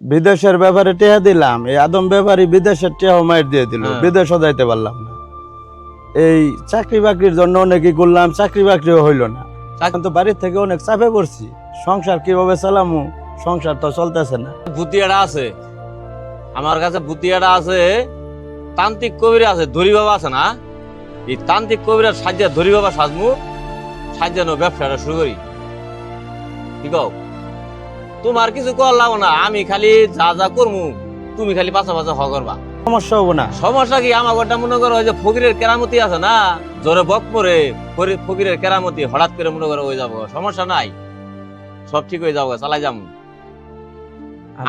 বিদেশের ব্যাপারে টেহা দিলাম এই আদম ব্যাপারী বিদেশের টেহা মায়ের দিয়ে দিল হ্যাঁ। বিদেশও যাইতে পারলাম না। এই চাকরি বাকরির জন্য অনেকই করলাম চাকরি বাকরিও হইল না। এখন তো বাড়ির থেকে অনেক চাপে পড়ছি সংসার কীভাবে চালামু সংসার তো চলতেছে না। ভুতিয়াটা আছে আমার কাছে ভুতিয়াটা আছে তান্ত্রিক কবিরা আছে ধরি বাবা আছে না? এই তান্ত্রিক কবিরা সাজ্জা ধরি বাবা সাজমু সাজ্জানো ব্যবসাটা শুরু করি। ঠিক আছে? তোমার কিছু কর লাগো না আমি খালি যা যা করমু তুমি খালি পাশা পাশা হ করবা। সমস্যা হব না। সমস্যা কি? আমার ঘরটা মনে করো ওই যে ফকিরের কেরামতি আছে না? জোরে বক মরে ফকিরের কেরামতি হঠাৎ করে মনে করো হয়ে যাব। সমস্যা নাই। সব ঠিক হয়ে যাব চালাই যাব।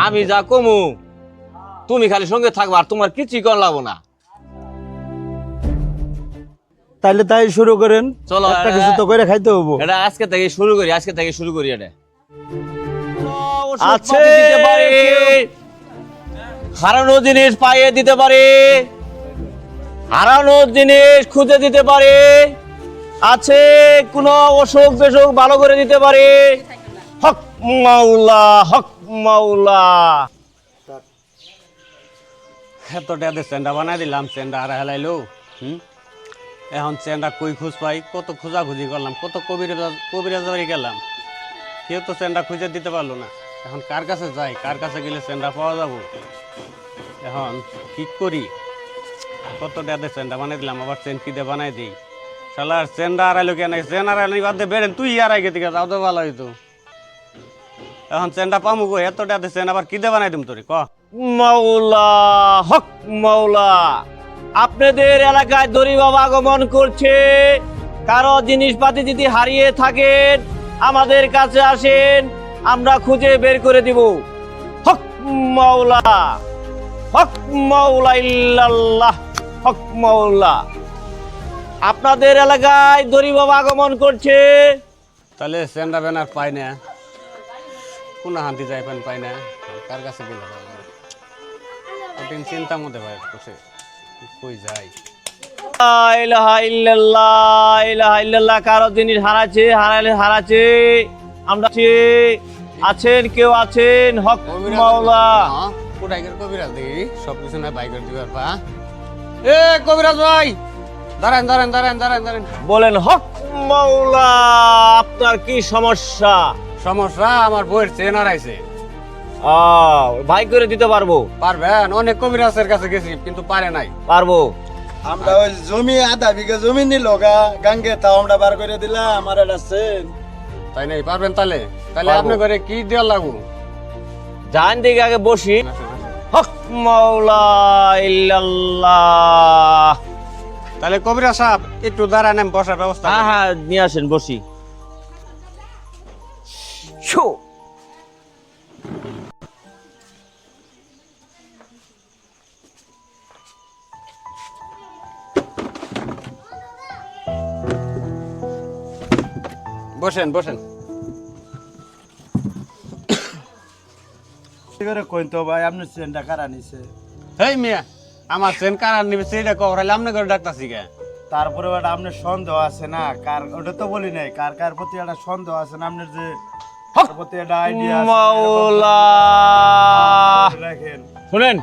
আমি যা কমু তুমি খালি সঙ্গে থাকবা আর তোমার কিছুই কর লাগবো না। তাইলে তাই শুরু করেন। চলো একটা কিছু তো করে খাইতে হব। এটা আজকে থেকে শুরু করি আজকে থেকে শুরু করি এটা। আছে। হারানো জিনিস পাইয়ে দিতে পারে। হারানো জিনিস খুঁজে দিতে পারে। আছে কোন অসুখ বেসুখ ভালো করে দিতে পারে। হক মাওলা হক মাওলা। এত টাকা চেন্ডা বানাই দিলাম চেন্ডা আর হেলাইলো। হুম? এখন চেন্ডা কই খুঁজ পাই? কত খোঁজাখুঁজি করলাম কত কবিরাজ কবিরাজ বাড়ি গেলাম। কেউ তো চেন্ডা খুঁজে দিতে পারল না। এখন কার কাছে যাই? কার কাছে গেলে চেন্ডা পাওয়া যাব? এখন কি করি? কত টাকা চেন্ডা বানাই দিলাম, আবার চেন কি দিয়ে বানাই দিই? শালার চেন্ডা আড়াইলো কেন? চেন আড়াইলো বাদ দিয়ে বেরেন তুই আর আগে দিকে যাও তো ভালো হইতো। এখন চেন্ডা পামু গো এত টাকা চেন আবার কি দিয়ে বানাই দিম তোরে? ক? মাওলা, হক মাওলা, আপনাদের এলাকায় দড়ি বাবা আগমন করছে। কারও জিনিসপাতি যদি হারিয়ে থাকেন, আমাদের কাছে আসেন। আমরা খুঁজে বের করে দিব। হক মাওলা হক মাওলা ইল্লাল্লাহ হক মাওলা। আপনাদের এলাকায় দড়ি বাবা আগমন করছে। তাহলে সেন্ডা ব্যানার পাই না। কোন হান্তি যাই পান পাই না। কার কাছে গেলে কঠিন চিন্তা মধ্যে ভাই করছে কই যাই? ইলাহা ইল্লাল্লাহ, ইলাহা ইল্লাল্লাহ, কারও জিনিস হারাচ্ছে হারালে হারাচ্ছে। আমরা আছেন কেউ আছেন? হক মাওলা। হ্যাঁ, কবিরাজ দেখি? সব কিছু না বাইকের দিবার পা এ কবিরাজ ভাই! দাঁড়ান দাঁড়ান দাঁড়ান দাঁড়ান দাঁড়ান। বলেন হক মাওলা আপনার কি সমস্যা? সমস্যা আমার বইয়ের চেন হারাইছে। আহ, ভাই করে দিতে পারব? পারবেন অনেক কবিরাজের কাছে গেছি কিন্তু পারে নাই। পারব। আমরা ওই জমি আধা বিঘা জমি নিল গা গাঙ্গে তাও আমরা বার করে দিলাম আমার এটা সেন তাই নাই পারবেন তাহলে? তাহলে পারব। আপনি ঘরে কি দেওয়ার লাগু যান দিকে আগে বসি। হক মাওলা ইল্লাল্লাহ। তাহলে কবিরাজ সাহেব একটু দাঁড়ান আমি বসার ব্যবস্থা হ্যাঁ হ্যাঁ নিয়ে আসেন বসি। ছু। বসেন বসেন। করে কইন তো ভাই আপনি সেনটা কারা নিছে? হেই মিয়া আমার নিবে আপনি করে ডাক্তার কে? তারপরে ওটা আপনার সন্দেহ আছে না? কার ওটা তো বলি নাই কার কার প্রতি একটা সন্দেহ আছে না? আপনার যে প্রতি একটা আইডিয়া মাওলা! রাখেন শুনেন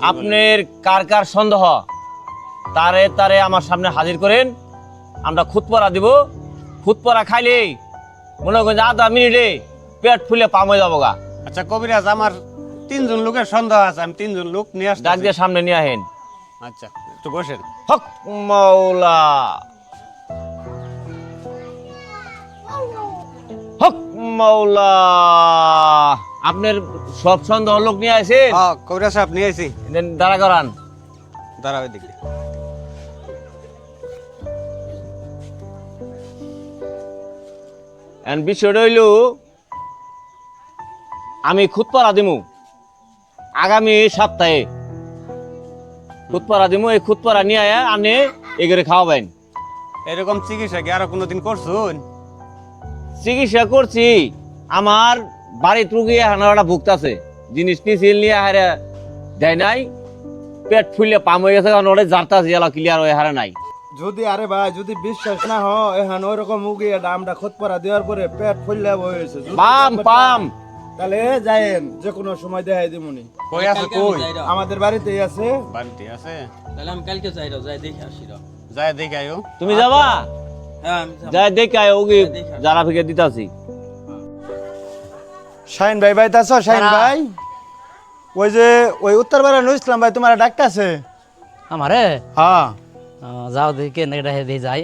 আপনার কার কার সন্দেহ তারে তারে আমার সামনে হাজির করেন আমরা খুতপরা দিব। খুতপরা খাইলে মনে করেন আধা মিনিটে পেট ফুলে পাম যাব গা আচ্ছা কবিরাজ আমার তিনজন লোকের সন্দেহ আছে আমি তিনজন লোক নিয়ে ডাক আসছি দিয়ে সামনে নিয়ে আহেন আচ্ছা একটু বসেন। হক মাওলা। হক মাওলা। আপনার সব সন্দেহ লোক নিয়ে আসে? হ্যাঁ কবিরাজ সাহেব নিয়ে আইছি দাঁড়া করান। দাঁড়াও এদিকে এন বিষয়টা হইল আমি খুতপাড়া দিমু। আগামী সপ্তাহে খুতপাড়া দিমু এই খুতপাড়া নিয়ে আয়া আপনি এগুলো খাওয়াবেন। এরকম চিকিৎসা কি আরও কোনোদিন করছুন? চিকিৎসা করছি। আমার বাড়ির রুগী হানাটা ভুগতাছে। জিনিস নিছিল নিয়ে হারে দেয় নাই। পেট ফুলে পাম হয়ে গেছে কারণ ওটা জারতা জিয়ালা ক্লিয়ার হয়ে হারে নাই। যদি আরে ভাই যদি বিশ্বাস না হয় এখন ওইরকম এটা আমরা খোদ পরা দেওয়ার পরে পেট ফুললে হয়েছে পাম পাম। তাহলে যাইেন যে কোনো সময় দেখাই দিমুনি। কই আছে কই? আমাদের বাড়িতেই আছে। বাড়িতে আছে? তাহলে আমি কালকে যাই রাও যাই দেখে আসি রাও দেখে আয়ো। তুমি যাবা? হ্যাঁ আমি যাব। যাই দেখে আয় ওকে যারা ফিকে দিতাছি। শাহিন ভাই ভাই তাছ শাহিন ভাই? ওই যে ওই উত্তর পাড়া ইসলাম ভাই তোমার ডাক্তার আছে আমারে? হ্যাঁ। যাও দেখি দিয়ে যাই।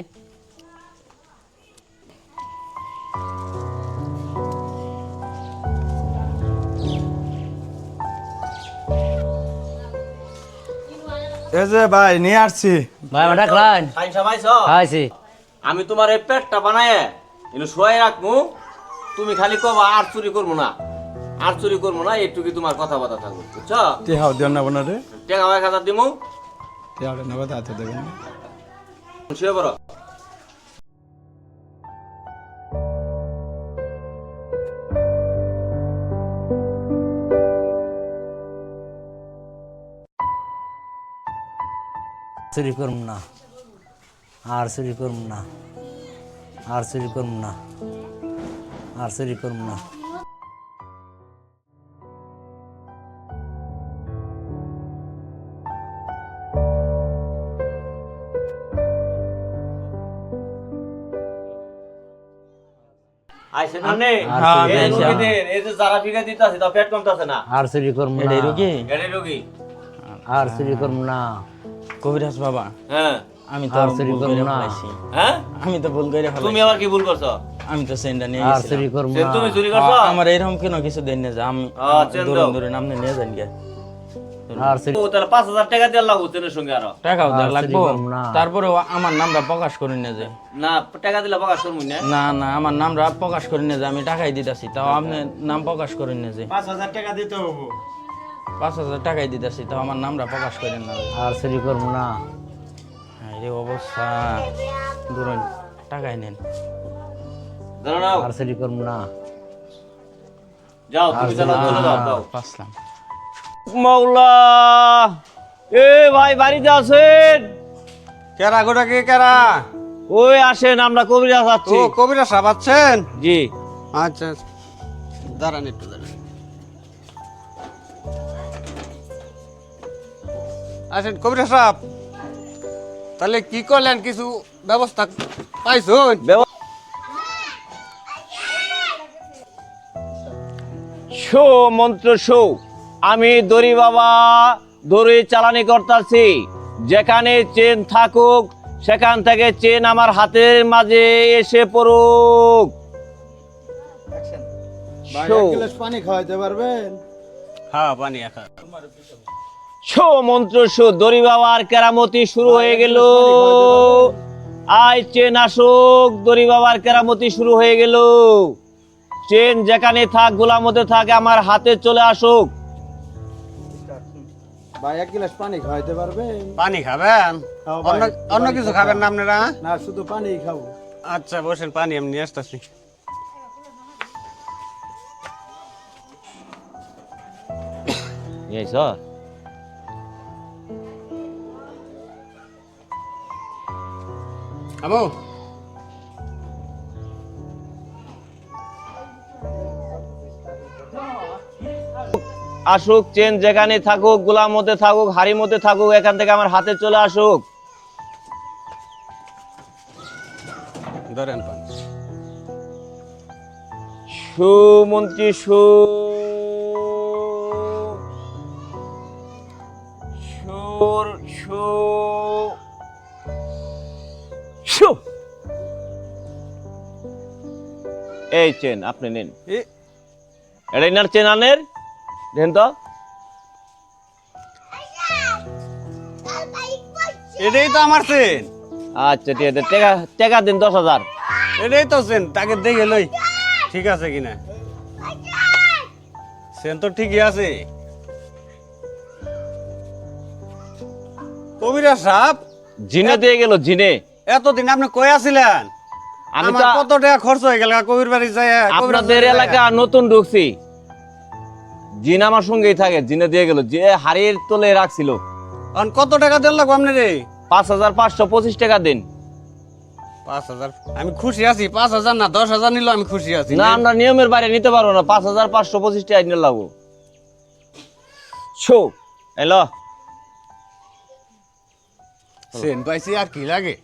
এই যে ভাই নিয়ে আসছি। ভাই আমার ডাকলেন খাইন সবাইছো খাইছি। আমি তোমার এই পেটটা বানায় এনে শোয়াই রাখমু। তুমি খালি কবা আর চুরি করব না। আর চুরি করব না এটুকি তোমার কথাবার্তা থাকবে বুঝছ? টিহাও দেন না বোনারে টেকা এক হাজার দিমু। না কথা হাতে দেবেন শুয়ে পড়ো। চুরি করুম না আর চুরি করুম না আর চুরি করুম না আর চুরি করুম না আইসে না নে হ্যাঁ, এই আইসা। রোগীদের, এই যে যারা ফিকা দিতাছে তা পেট কমতাছে না আর চুরি করুম না এটাই রোগী এটাই রোগী আর চুরি করুম না কবিরাজ বাবা হ্যাঁ। আমি তো আর চুরি ভুল করব করে না। ফেলাইছি। হ্যাঁ? আমি তো ভুল করে তুমি আবার কি ভুল করছ? আমি তো সেন্ডা নিয়ে আর গেছিলাম। চুরি করুম না। তুমি চুরি করছ? আমার এরকম কেন কিছু দেন না যে আমি দাও। ধরুন আপনি নিয়ে যান গে আর চুরি ও তাহলে পাঁচ হাজার টাকা দিয়ে লাগবো তেনের সঙ্গে আরও। টাকাও দেওয়া আর চুরি লাগবো। তারপরে আমার নামটা প্রকাশ করি না যে। না টাকা দিলে প্রকাশ করব না। না না আমার নামটা প্রকাশ করি না যে আমি টাকাই দিতেছি তাও আপনি নাম প্রকাশ করেন না যে। পাঁচ হাজার টাকা দিতে হব। পাঁচ হাজার টাকাই দিতেছি তাও আমার নামটা প্রকাশ করেন না। আর চুরি করুম না। এই অবস্থা। ধরুন টাকাই নেন। নাও। আর চুরি না। যাও তুমি চলো চলে যাও যাও। পাঁচলাম। মৌলা! এ ভাই বাড়িতে আছেন? কেরা গোটা কে কেরা? ওই আসেন আমরা কবিরা ও যাচ্ছি কবিরা সাহেব আছেন? জি। আচ্ছা আচ্ছা। দাঁড়ান একটু আছেন কবিরা সাহেব। তাহলে কি করলেন? কিছু ব্যবস্থা পাইছুন? শো মন্ত্র শো। আমি দড়ি বাবা দড়ি চালানি করতেছি। যেখানে চেন থাকুক সেখান থেকে চেন আমার হাতের মাঝে এসে পড়ুক। পানি খাওয়াইতে পারবেন? হ্যাঁ পানি একা শো মন্ত্র শো দড়ি বাবার কেরামতি শুরু হয়ে গেল। আয় চেন আসুক দড়ি বাবার কেরামতি শুরু হয়ে গেল। চেন যেখানে থাক গোলামতে থাক আমার হাতে চলে আসুক। ভাই এক গ্লাস পানি খাওয়াইতে পারবেন পানি খাবেন? অন্য অন্য কিছু খাবেন না আপনারা? না শুধু পানি খাব। আচ্ছা বসেন পানি আমি নিয়ে আসতেছি। এই স্যার। আমু আসুক চেন যেখানে থাকুক গোলাম মধ্যে থাকুক হাড়ি মধ্যে থাকুক এখান থেকে আমার হাতে চলে আসুক। ধরেন সুমন্ত্রী সু এই চেন আপনি নিন। এটা চেন আনের? দেন তো। এটাই তো আমার চেন আচ্ছা ঠিক আছে। টাকা টাকা দিন দশ হাজার। এটাই তো চেন তাকে দেখে লই। ঠিক আছে কিনা? চেন তো ঠিকই আছে। কবিরা সাপ জিনে দিয়ে গেল জিনে। এতদিন আপনি কই আছিলেন? আমি আমার তো কত টাকা খরচ হয়ে গেল কবির বাড়ি যাই আপনাদের এলাকা নতুন ঢুকছি। জিন আমার সঙ্গেই থাকে জিনে দিয়ে গেল যে হাড়ির তোলে রাখছিল। কারণ কত টাকা দেন লাগবো আপনি রে? পাঁচ হাজার পাঁচশো পঁচিশ টাকা দিন। পাঁচ হাজার আমি খুশি আছি পাঁচ হাজার না দশ হাজার নিলেও আমি খুশি আছি। না আমরা নিয়মের বাইরে নিতে পারব না পাঁচ হাজার পাঁচশো পঁচিশটি আইন লাগবো। শো এলো। সেন পাইছি আর কি লাগে।